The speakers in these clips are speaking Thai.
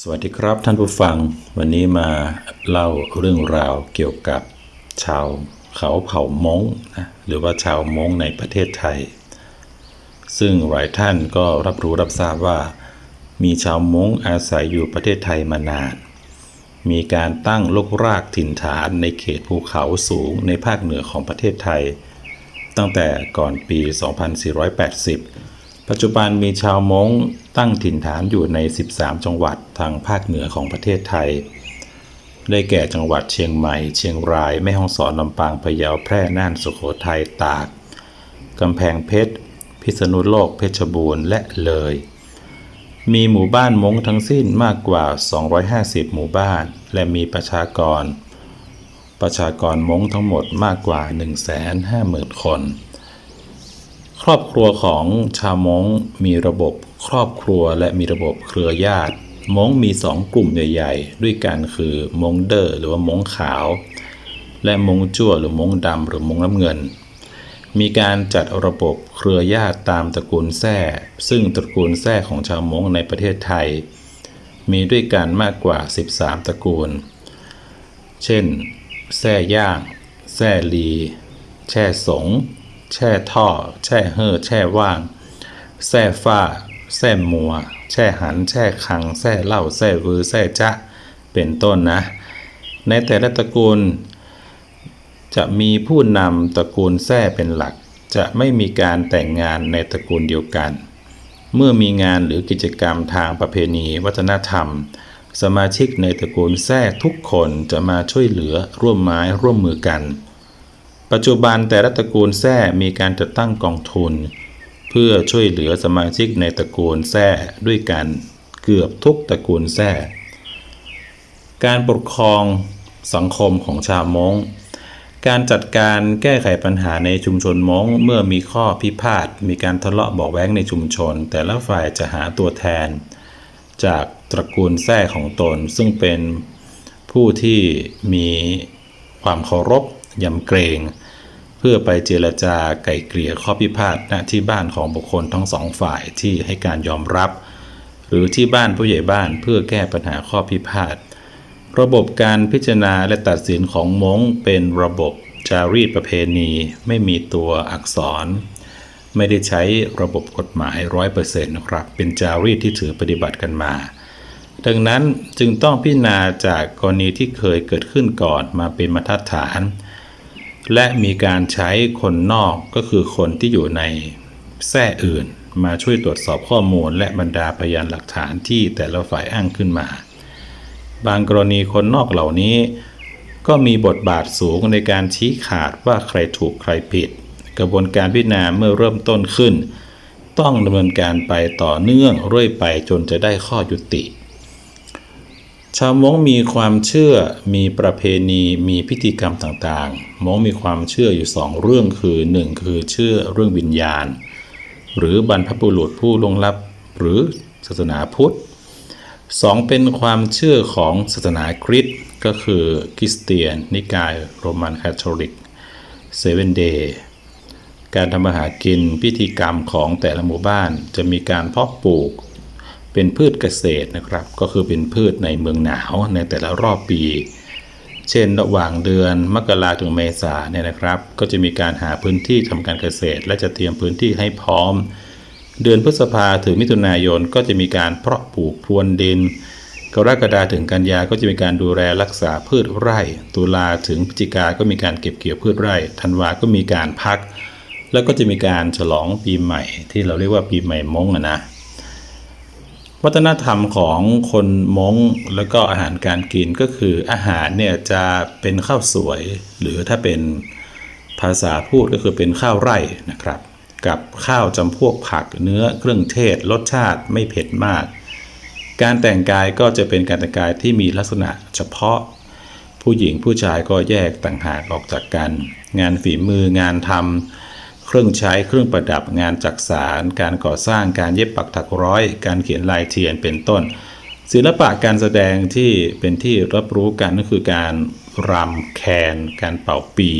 สวัสดีครับท่านผู้ฟัง วันนี้มาเล่าเรื่องราวเกี่ยวกับชาวเขาเผ่ามงนะหรือว่าชาวมงในประเทศไทย ซึ่งหลายท่านก็รับรู้รับทราบว่า มีชาวมงอาศัยอยู่ประเทศไทยมานาน มีการตั้งลกรากถิ่นฐานในเขตภูเขาสูงในภาคเหนือของประเทศไทย ตั้งแต่ก่อนปี 2480 ปัจจุบันมีชาวมงตั้งถิ่นฐานอยู่ใน 13 จังหวัดทางภาคเหนือของประเทศไทย ได้แก่จังหวัดเชียงใหม่ เชียงราย แม่ฮ่องสอน ลำปาง พะเยา แพร่ น่าน สุโขทัย ตาก กำแพงเพชร พิษณุโลก เพชรบูรณ์ และเลย มีหมู่บ้านมงทั้งสิ้นมากกว่า 250 หมู่บ้าน และมีประชากร ประชากรมงทั้งหมดมากกว่า 150,000 คน ครอบครัวของชาวมงมีระบบครอบครัวและมีระบบเครือญาติมงมีสองกลุ่มใหญ่ๆ ด้วยกันคือมงเดอร์หรือว่ามงขาว และมงจั่วหรือมงดำหรือมงน้ำเงิน มีการจัดระบบเครือญาติตามตระกูลแท้ซึ่งตระกูลแท้ของชาวมงในประเทศไทย มีด้วยกันมากกว่า 13 ตระกูล เช่นแท่ย่างแท่ลี แช่สง แช่ท่อ แช่เฮ่อแช่ว่างแท่ฟ้าแท่มัว แช่หัน แช่คังแท่เล่าแท่วือแท่จะเป็นต้นนะ ในแต่ละตระกูล จะมีผู้นำตระกูลแท่เป็นหลัก จะไม่มีการแต่งงานในตระกูลเดียวกัน เมื่อมีงานหรือกิจกรรมทางประเพณีวัฒนธรรม สมาชิกในตระกูลแท่ทุกคนจะมาช่วยเหลือร่วมไม้ร่วมมือกัน ปัจจุบันแต่ละตระกูลแท่มีการจัดตั้งกองทุน เพื่อช่วยเหลือสมาชิกในตระกูลแท่ด้วยกันเกือบทุกตระกูลแท่การปกครองสังคมของชาวมงการจัดการแก้ไขปัญหาในชุมชนมงเมื่อมีข้อพิพาทมีการทะเลาะเบาะแว้งในชุมชน แต่ละฝ่ายจะหาตัวแทน จากตระกูลแท้ของตน ซึ่งเป็นผู้ที่มีความเคารพ ยำเกรง เพื่อไปเจรจาไก่เกลี่ยข้อพิพาทณที่บ้านของบุคคลทั้งสองฝ่ายที่ให้การยอมรับ หรือที่บ้านผู้ใหญ่บ้านเพื่อแก้ปัญหาข้อพิพาทระบบการพิจารณาและตัดสินของมงเป็นระบบจารีตประเพณี ไม่มีตัวอักษร ไม่ได้ใช้ระบบกฎหมายร้อยเปอร์เซ็นต์นะครับ เป็นจารีตที่ถือปฏิบัติกันมา ดังนั้นจึงต้องพิจารณาจากกรณีที่เคยเกิดขึ้นก่อนมาเป็นมาตรฐาน และมีการใช้คนนอกก็คือคนที่อยู่ในแท่อื่น มาช่วยตรวจสอบข้อมูล และบรรดาพยานหลักฐานที่แต่ละฝ่ายอ้างขึ้นมา บางกรณีคนนอกเหล่านี้ ก็มีบทบาทสูงในการชี้ขาดว่าใครถูกใครผิด กระบวนการพิจารณาเมื่อเริ่มต้นขึ้น ต้องดำเนินการไปต่อเนื่องเรื่อยไปจนจะได้ข้อยุติ ชาวม้งมีความเชื่อมีประเพณีมีพิธีกรรมต่างๆม้งมีความเชื่ออยู่สองเรื่องคือ1คือเชื่อเรื่องวิญญาณ หรือบรรพบุรุษผู้ลงลับหรือศาสนาพุทธสองเป็นความเชื่อของศาสนาคริสต์ก็คือคริสเตียน นิกายโรมันคาทอลิกเซเว่นเดย์การทำมาหากินพิธีกรรมของแต่ละหมู่บ้านจะมีการเพาะปลูก เป็นพืชเกษตรนะครับ ก็คือเป็นพืชในเมืองหนาวในแต่ละรอบปี เช่น ระหว่างเดือนมกราถึงเมษาเนี่ยนะครับ ก็จะมีการหาพื้นที่ทำการเกษตร และจะเตรียมพื้นที่ให้พร้อม เดือนพฤษภาถึงมิถุนายนก็จะมีการเพาะปลูกพรวนดิน กรกฎาถึงกันยาก็จะมีการดูแลรักษาพืชไร่ ตุลาถึงพฤศจิกาก็มีการเก็บเกี่ยวพืชไร่ ธันวาก็มีการพัก แล้วก็จะมีการฉลองปีใหม่ ที่เราเรียกว่าปีใหม่มงอะนะ วัฒนธรรมของคนมงแล้วก็อาหารการกินก็คืออาหารเนี่ยจะเป็นข้าวสวย หรือถ้าเป็นภาษาพูดก็คือเป็นข้าวไร่นะครับ กับข้าวจำพวกผักเนื้อเครื่องเทศ รสชาติไม่เผ็ดมาก การแต่งกายก็จะเป็นการแต่งกายที่มีลักษณะเฉพาะ ผู้หญิงผู้ชายก็แยกต่างหากออกจากกัน งานฝีมืองานทำ เครื่องใช้เครื่องประดับงานจักสารการก่อสร้างการเย็บปักถักร้อย การเขียนลายเทียนเป็นต้น ศิลปะการแสดงที่เป็นที่รับรู้กันก็คือการรำแคน การเป่าปี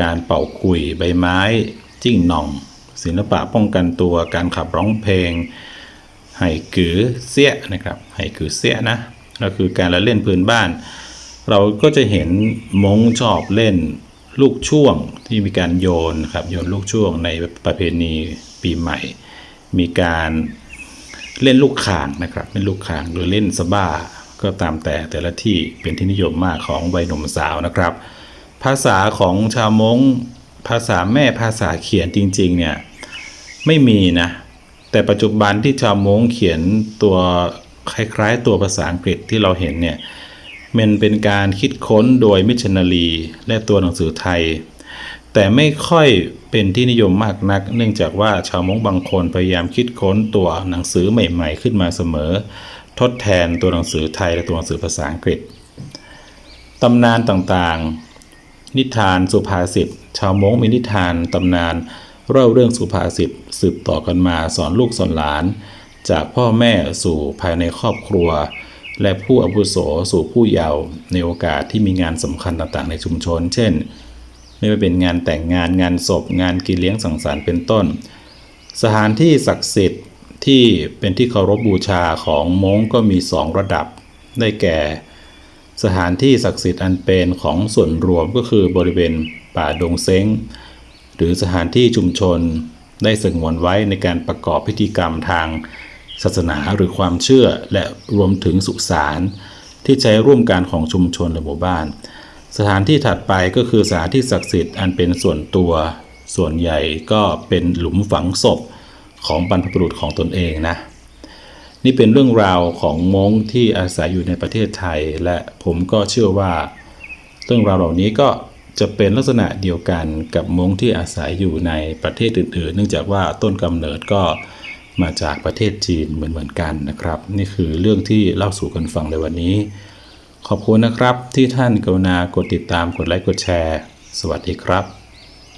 การเป่าคุยใบไม้ จิ้งหน่อง ศิลปะป้องกันตัวการขับร้องเพลงไหกือเสียนะครับไหกือเสียนะก็คือการละเล่นพื้นบ้าน เราก็จะเห็นมงชอบเล่น ลูกช่วงที่มีการโยนครับโยนลูกช่วงในประเพณีปีใหม่ มีการเล่นลูกข่างนะครับเล่นลูกข่างหรือเล่นสบ้าก็ตามแต่แต่ละที่เป็นที่นิยมมากของวัยหนุ่มสาวนะครับ ภาษาของชาวมงภาษาแม่ภาษาเขียนจริงๆเนี่ยไม่มีนะแต่ปัจจุบันที่ชาวมงเขียนตัวคล้ายๆ ตัวภาษาอังกฤษที่เราเห็นเนี่ย มันเป็นการคิดค้นโดยมิชชันนารีและตัวหนังสือไทย แต่ไม่ค่อยเป็นที่นิยมมากนัก เนื่องจากว่าชาวมงบางคนพยายามคิดค้นตัวหนังสือใหม่ ๆ ขึ้นมาเสมอ ทดแทนตัวหนังสือไทยและตัวหนังสือภาษาอังกฤษตำนานต่างๆ นิทานสุภาษิต ชาวมงมีนิทานตำนานเล่าเรื่องสุภาษิตสืบต่อกันมาสอนลูกสอนหลาน จากพ่อแม่สู่ภายในครอบครัว และผู้อาวุโสสู่ผู้เยาว์ในโอกาสที่มีงานสำคัญต่างๆ ในชุมชน เช่น ไม่ว่าเป็นงานแต่งงานงานศพ งานกินเลี้ยงสังสรรค์เป็นต้น สถานที่ศักดิ์สิทธิ์ที่เป็นที่เคารพบูชาของม้งก็มีสองระดับ ได้แก่ สถานที่ศักดิ์สิทธิ์อันเป็นของส่วนรวมก็คือบริเวณป่าดงเซ้ง หรือสถานที่ชุมชนได้สงวนไว้ในการประกอบพิธีกรรมทาง ศาสนาหรือความเชื่อและรวมถึงสุสานที่ใช้ร่วมกันของชุมชนและหมู่บ้าน สถานที่ถัดไปก็คือสถานที่ศักดิ์สิทธิ์อันเป็นส่วนตัวส่วนใหญ่ก็เป็นหลุมฝังศพของบรรพบุรุษของตนเองนะ นี่เป็นเรื่องราวของมงที่อาศัยอยู่ในประเทศไทย และผมก็เชื่อว่า เรื่องราวเหล่านี้ก็จะเป็นลักษณะเดียวกันกับมงที่อาศัยอยู่ในประเทศอื่นๆ เนื่องจากว่าต้นกำเนิดก็ มาจากประเทศจีนเหมือนๆกันนะครับ นี่คือเรื่องที่เล่าสู่กันฟังในวันนี้ ขอบคุณนะครับที่ท่านกรุณากดติดตามกดไลค์กดแชร์ สวัสดีครับ